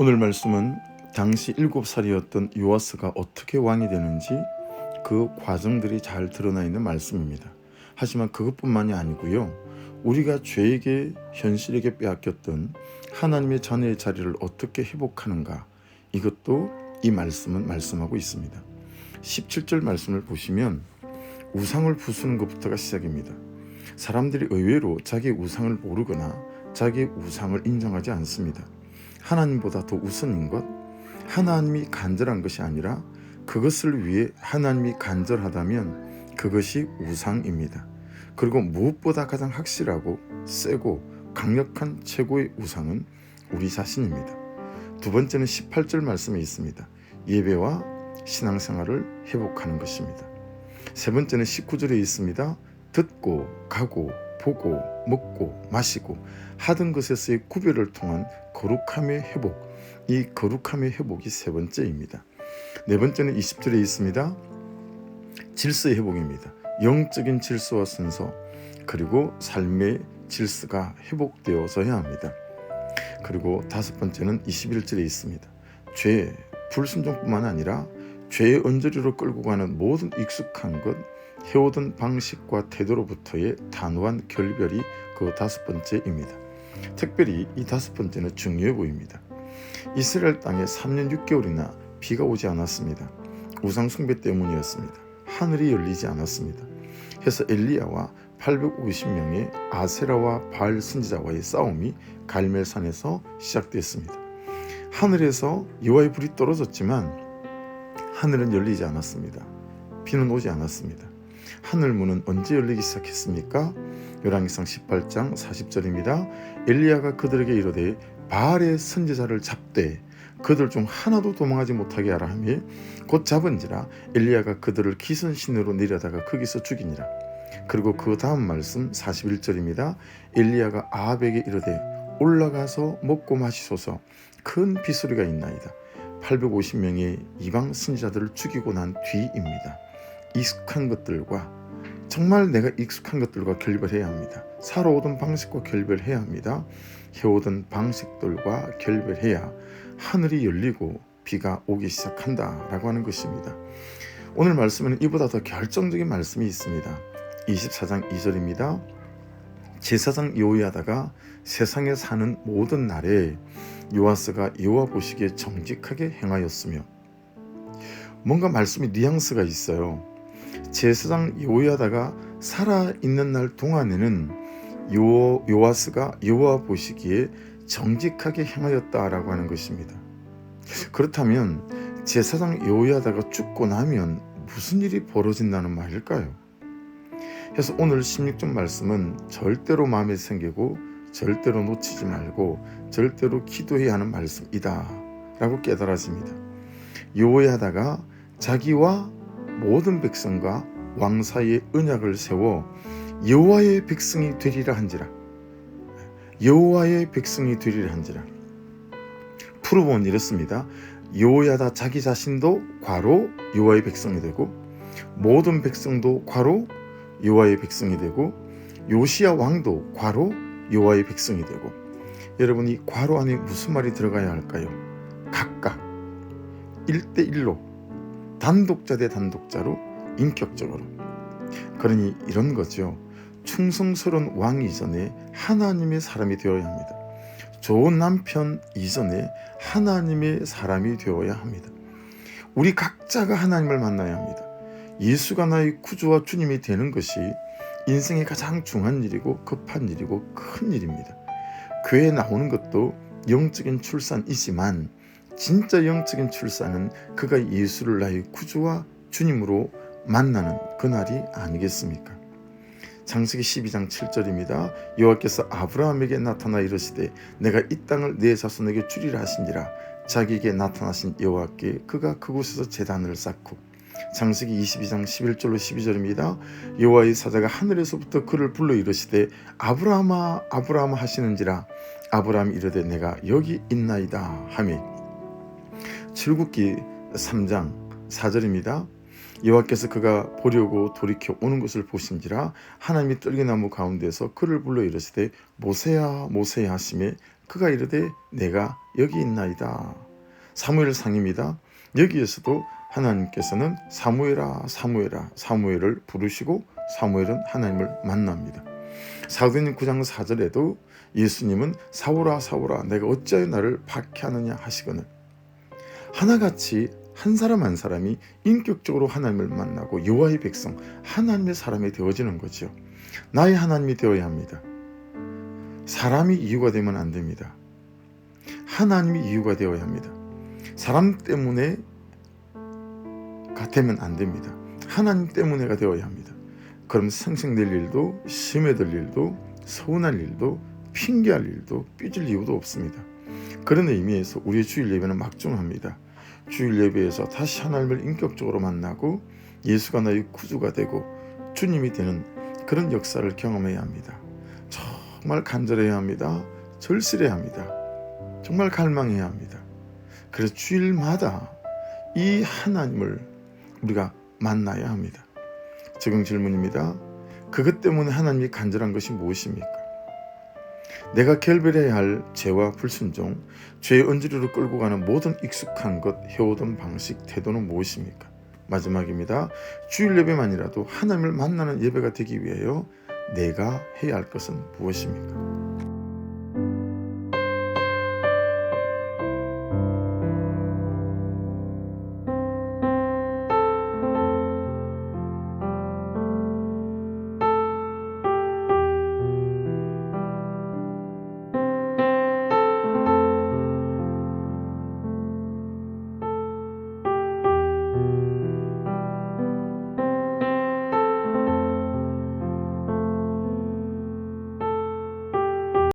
오늘 말씀은 당시 일곱 살이었던 요아스가 어떻게 왕이 되는지 그 과정들이 잘 드러나 있는 말씀입니다. 하지만 그것뿐만이 아니고요. 우리가 죄에게 현실에게 빼앗겼던 하나님의 자녀의 자리를 어떻게 회복하는가 이것도 이 말씀은 말씀하고 있습니다. 17절 말씀을 보시면 우상을 부수는 것부터가 시작입니다. 사람들이 의외로 자기 우상을 모르거나 자기 우상을 인정하지 않습니다. 하나님보다 더 우선인 것, 하나님이 간절한 것이 아니라 그것을 위해 하나님이 간절하다면 그것이 우상입니다. 그리고 무엇보다 가장 확실하고 세고 강력한 최고의 우상은 우리 자신입니다. 두 번째는 18절 말씀에 있습니다. 예배와 신앙생활을 회복하는 것입니다. 세 번째는 19절에 있습니다. 듣고 가고 보고 먹고 마시고 하던 것에서의 구별을 통한 거룩함의 회복. 이 거룩함의 회복이 세 번째입니다. 네 번째는 20절에 있습니다. 질서의 회복입니다. 영적인 질서와 순서 그리고 삶의 질서가 회복되어져야 합니다. 그리고 다섯 번째는 21절에 있습니다. 죄, 불순종뿐만 아니라 죄의 언저리로 끌고 가는 모든 익숙한 것, 해오던 방식과 태도로부터의 단호한 결별이 그 다섯 번째입니다. 특별히 이 다섯 번째는 중요해 보입니다. 이스라엘 땅에 3년 6개월이나 비가 오지 않았습니다. 우상 숭배 때문이었습니다. 하늘이 열리지 않았습니다. 해서 엘리야와 850명의 아세라와 바알 선지자와의 싸움이 갈멜산에서 시작됐습니다. 하늘에서 여호와의 불이 떨어졌지만 하늘은 열리지 않았습니다. 비는 오지 않았습니다. 하늘 문은 언제 열리기 시작했습니까? 열왕기상 18장 40절입니다. 엘리야가 그들에게 이르되 바알의 선지자를 잡되 그들 중 하나도 도망하지 못하게 하라 하며 곧 잡은지라 엘리야가 그들을 기선신으로 내려다가 거기서 죽이니라. 그리고 그 다음 말씀 41절입니다. 엘리야가 아합에게 이르되 올라가서 먹고 마시소서 큰 비소리가 있나이다. 850명의 이방 선지자들을 죽이고 난 뒤입니다. 익숙한 것들과 정말 내가 익숙한 것들과 결별해야 합니다. 살아오던 방식과 결별해야 합니다. 해오던 방식들과 결별해야 하늘이 열리고 비가 오기 시작한다라고 하는 것입니다. 오늘 말씀에는 이보다 더 결정적인 말씀이 있습니다. 24장 2절입니다. 제사장 요이하다가 세상에 사는 모든 날에 요아스가 여호와 보시기에 정직하게 행하였으며 뭔가 말씀이 뉘앙스가 있어요. 제사장 요이하다가 살아 있는 날 동안에는 요 요아스가 여호와 보시기에 정직하게 행하였다라고 하는 것입니다. 그렇다면 제사장 요이하다가 죽고 나면 무슨 일이 벌어진다는 말일까요? 그래서 오늘 16절 말씀은 절대로 마음에 생기고 절대로 놓치지 말고 절대로 기도해야 하는 말씀이다 라고 깨달아집니다. 요호야다가 자기와 모든 백성과 왕 사이에 언약을 세워 여호와의 백성이 되리라 한지라. 여호와의 백성이 되리라 한지라. 프로본 이렇습니다. 여호야다 자기 자신도 과로 여호와의 백성이 되고 모든 백성도 과로 여호와의 백성이 되고 요시야 왕도 과로 여호와의 백성이 되고. 여러분 이 과로 안에 무슨 말이 들어가야 할까요? 각각. 1대1로 단독자 대 단독자로 인격적으로 그러니 이런 거죠. 충성스러운 왕 이전에 하나님의 사람이 되어야 합니다. 좋은 남편 이전에 하나님의 사람이 되어야 합니다. 우리 각자가 하나님을 만나야 합니다. 예수가 나의 구주와 주님이 되는 것이 인생의 가장 중요한 일이고 급한 일이고 큰 일입니다. 교회에 나오는 것도 영적인 출산이지만 진짜 영적인 출산은 그가 예수를 나의 구주와 주님으로 만나는 그날이 아니겠습니까? 장세기 12장 7절입니다. 여호와께서 아브라함에게 나타나 이르시되 내가 이 땅을 내 자손에게 주리라 하시니라 자기에게 나타나신 여호와께 그가 그곳에서 제단을 쌓고 장세기 22장 11절로 12절입니다. 여호와의 사자가 하늘에서부터 그를 불러 이르시되 아브라함아 아브라함 하시는지라 아브라함 이르되 내가 여기 있나이다 하매 출국기 3장 4절입니다. 여호와께서 그가 보려고 돌이켜 오는 것을 보신지라 하나님이 떨기나무 가운데서 그를 불러 이르시되 모세야 모세야 하심에 그가 이르되 내가 여기 있나이다. 사무엘 상입니다. 여기에서도 하나님께서는 사무엘아 사무엘아 사무엘을 부르시고 사무엘은 하나님을 만납니다. 사도행전 9장 4절에도 예수님은 사울아 사울아 내가 어찌하여 나를 박해하느냐 하시거늘 하나같이 한 사람 한 사람이 인격적으로 하나님을 만나고 여호와의 백성 하나님의 사람이 되어지는 거죠. 나의 하나님이 되어야 합니다. 사람이 이유가 되면 안 됩니다. 하나님이 이유가 되어야 합니다. 사람 때문에 되면 안 됩니다. 하나님 때문에가 되어야 합니다. 그럼 생생될 일도 심해될 일도 서운할 일도 핑계할 일도 삐질 이유도 없습니다. 그런 의미에서 우리의 주일 예배는 막중합니다. 주일 예배에서 다시 하나님을 인격적으로 만나고 예수가 나의 구주가 되고 주님이 되는 그런 역사를 경험해야 합니다. 정말 간절해야 합니다. 절실해야 합니다. 정말 갈망해야 합니다. 그래서 주일마다 이 하나님을 우리가 만나야 합니다. 지금 질문입니다. 그것 때문에 하나님이 간절한 것이 무엇입니까? 내가 결별해야 할 죄와 불순종, 죄의 언저리로 끌고 가는 모든 익숙한 것, 해오던 방식, 태도는 무엇입니까? 마지막입니다. 주일 예배만이라도 하나님을 만나는 예배가 되기 위하여 내가 해야 할 것은 무엇입니까?